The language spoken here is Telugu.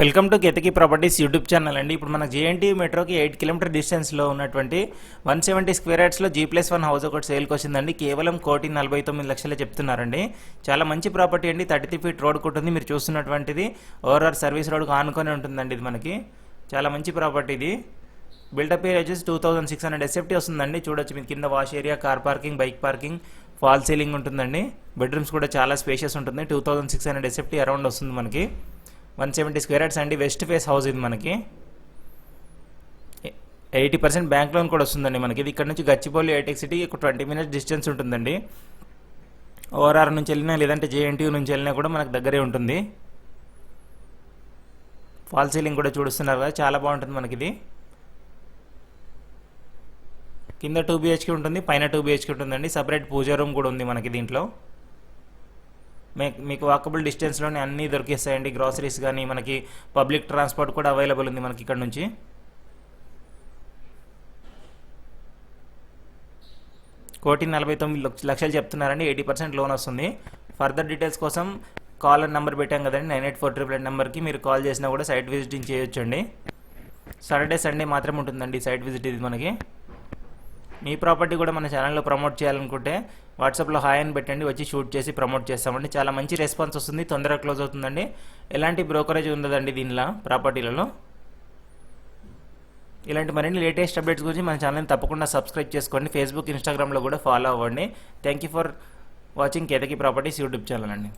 Welcome to Ketaki properties YouTube channel అండి. ఇప్పుడు మన జేఎన్టీ మెట్రోకి ఎయిట్ కిలోమీటర్ డిస్టెన్స్లో ఉన్నటువంటి వన్ సెవెంటీ స్క్వేర్ యార్డ్స్లో జీ ప్లస్ వన్ హౌస్ ఒకటి సేల్కి వచ్చిందండి. కేవలం కోటి నలభై తొమ్మిది లక్షలు చెప్తున్నారండి. చాలా మంచి ప్రాపర్టీ అండి. థర్టీ త్రీ ఫీట్ రోడ్ ఉంటుంది మీరు చూస్తున్నటువంటిది ఓవరాల్ సర్వీస్ రోడ్కు ఆనుకొని ఉంటుందండి ఇది మనకి. చాలా మంచి ప్రాపర్టీ ఇది. బిల్డప్ ఏరియా వచ్చేసి two thousand six hundred SFT వస్తుందండి. చూడొచ్చు మీ కింద wash area car parking bike parking fall ceiling ఉంటుందండి. బెడ్రూమ్స్ కూడా చాలా స్పేషియస్ ఉంటుంది two thousand six hundred SFT around వస్తుంది మనకి. వన్ సెవెంటీ స్క్వేర్ యార్డ్స్ అండి. వెస్ట్ ఫేస్ హౌస్ ఇది మనకి. ఎయిటీ పర్సెంట్ బ్యాంక్ లోన్ కూడా వస్తుందండి మనకి. ఇది ఇక్కడ నుంచి గచ్చిపల్లి ఐటెక్ సిటీ ఒక ట్వంటీ మినిట్స్ డిస్టెన్స్ ఉంటుందండి. ఓఆర్ఆర్ నుంచి వెళ్ళినా లేదంటే జేఎన్టీయూ నుంచి వెళ్ళినా కూడా మనకు దగ్గరే ఉంటుంది. ఫాల్ సీలింగ్ కూడా చూడుస్తున్నారు కదా చాలా బాగుంటుంది మనకి ఇది. కింద టూ బీహెచ్కే ఉంటుంది పైన టూ బిహెచ్కే ఉంటుందండి. సపరేట్ పూజా రూమ్ కూడా ఉంది మనకి దీంట్లో. మీకు వాకబుల్ డిస్టెన్స్లోనే అన్నీ దొరికేస్తాయండి. గ్రాసరీస్ కానీ మనకి పబ్లిక్ ట్రాన్స్పోర్ట్ కూడా అవైలబుల్ ఉంది మనకి ఇక్కడ నుంచి. కోటి నలభై తొమ్మిది లక్షలు చెప్తున్నారండి. ఎయిటీ పర్సెంట్ లోన్ వస్తుంది. ఫర్దర్ డీటెయిల్స్ కోసం కాల్ నెంబర్ పెట్టాం కదండి. Nine eight four triple eight నెంబర్కి మీరు కాల్ చేసినా కూడా సైట్ విజిటింగ్ చేయొచ్చండి. సాటర్డే సండే మాత్రమే ఉంటుందండి సైట్ విజిట్ ఇది మనకి. మీ ప్రాపర్టీ కూడా మన ఛానల్లో ప్రమోట్ చేయాలనుకుంటే వాట్సాప్లో హాయ్ అని పెట్టండి వచ్చి షూట్ చేసి ప్రమోట్ చేస్తామండి. చాలా మంచి రెస్పాన్స్ వస్తుంది తొందరగా క్లోజ్ అవుతుందండి. ఎలాంటి బ్రోకరేజ్ ఉండదండి దీనిలో ప్రాపర్టీలలో. ఇలాంటి మరిన్ని లేటెస్ట్ అప్డేట్స్ గురించి మన ఛానల్ని తప్పకుండా సబ్స్క్రైబ్ చేసుకోండి. ఫేస్బుక్ ఇన్స్టాగ్రామ్లో కూడా ఫాలో అవ్వండి. Thank you for watching Ketaki properties YouTube channel అండి.